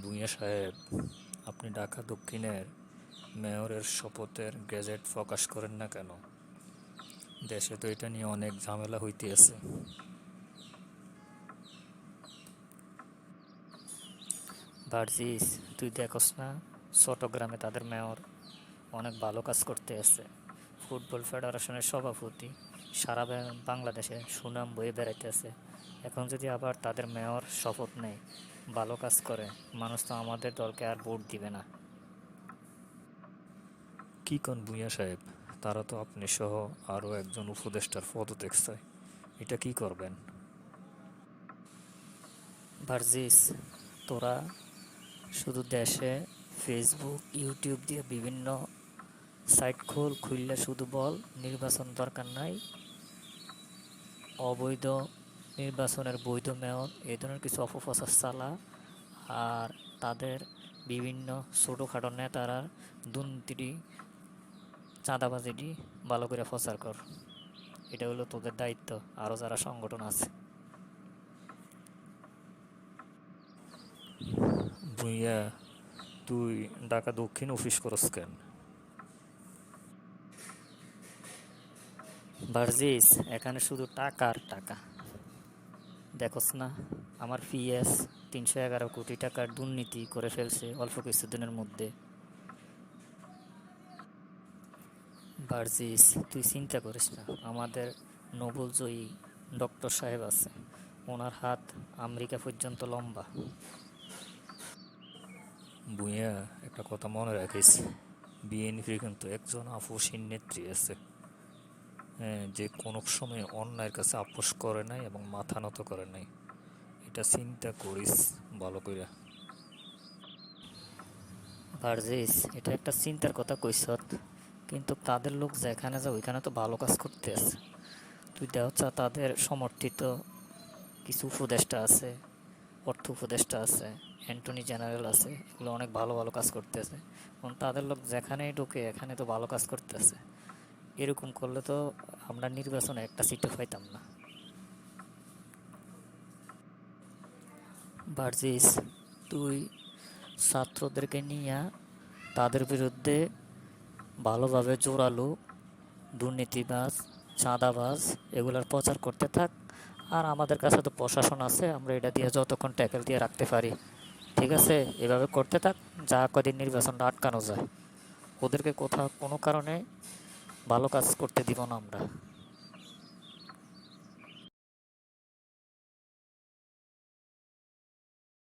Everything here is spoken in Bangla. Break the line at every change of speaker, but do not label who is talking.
ভূঁইয়া সাহেব, আপনি ঢাকা দক্ষিণের মেয়রের শপথের গেজেট প্রকাশ করেন না কেন? দেশে তো এটা নিয়ে অনেক ঝামেলা হইতেছে।
ভার্জিস, তুই দেখস না, চট্টগ্রামে তাদের মেয়র অনেক ভালো কাজ করতে এসছে ফুটবল ফেডারেশনের সভাপতি সারা বাংলাদেশে সুনাম বয়ে বেড়াইতেছে। এখন যদি আবার তাদের মেয়র শপথ নেয় ভালো কাজ করে মানুষ তো আমাদের দলকে আর ভোট দিবে না।
কি কোন ভূঁইয়া সাহেব? তারা তো আপনি সহ আরও একজন উপদেষ্টার পদত্যাগ চায়। এটা কি করবেন?
ভার্জিস তোরা শুধু দেশে ফেসবুক ইউটিউব দিয়ে বিভিন্ন সাইট খোল খুললে শুধু বল নির্বাচন দরকার নাই। অবৈধ নির্বাচনের বৈধ মেয়র এই ধরনের কিছু অপপ্রচার চালা আর তাদের বিভিন্ন ছোটোখাটো নেতারা দুর্নীতি চাঁদাবাজিটি ভালো করে প্রচার কর। এটা হলো তোদের দায়িত্ব আরও যারা সংগঠন আছে।
ভূঁইয়া তুই ঢাকা দক্ষিণ অফিস করস কেন?
ভার্জিস এখানে শুধু টাকা আর টাকা। দেখোস না, আমার পিএস তিনশো এগারো কোটি টাকার দুর্নীতি করে ফেলছে অল্প কিছুদিনের মধ্যে। ভার্জিস তুই চিন্তা করিস না, আমাদের নোবেল জয়ী ডক্টর সাহেব আছে। ওনার হাত আমেরিকা পর্যন্ত লম্বা।
ভূঁইয়া একটা কথা মনে রাখিস, বিএনপির কিন্তু একজন আপোষহীন নেত্রী আছে। যে কোনো সময় অন্যায়ের কাছে আপোষ করে নাই এবং মাথা নত করে নাই। এটা চিন্তা করিস, ভালো করে
ভার্জিস, এটা একটা চিন্তার কথা কইসত কিন্তু তাদের লোক যেখানে যা ওইখানে তো ভালো কাজ করতে আছে। তুই দেখ তাদের সমর্থিত কিছু উপদেষ্টা আছে, অর্থ উপদেষ্টা আছে, অ্যান্টনি জেনারেল আছে, এগুলো অনেক ভালো ভালো কাজ করতেছে এবং তাদের লোক যেখানেই ঢোকে, এখানে তো ভালো কাজ করতেছে এরকম করলে তো আমরা নির্বাচনে একটা সিটও পাইতাম না। ভার্জিস তুই ছাত্রদেরকে নিয়ে তাদের বিরুদ্ধে ভালোভাবে জোরালো দুর্নীতিবাজ, চাঁদাবাজ এগুলার প্রচার করতে থাক। আর আমাদের কাছে তো প্রশাসন আছে, আমরা এটা দিয়ে যতক্ষণ ট্যাকেল দিয়ে রাখতে পারি। ঠিক আছে? এভাবে করতে থাক, যা কদিন নির্বাচনটা আটকানো যায়। ওদেরকে কোথাও কোনো কারণে ভালো কাজ করতে দিব না আমরা।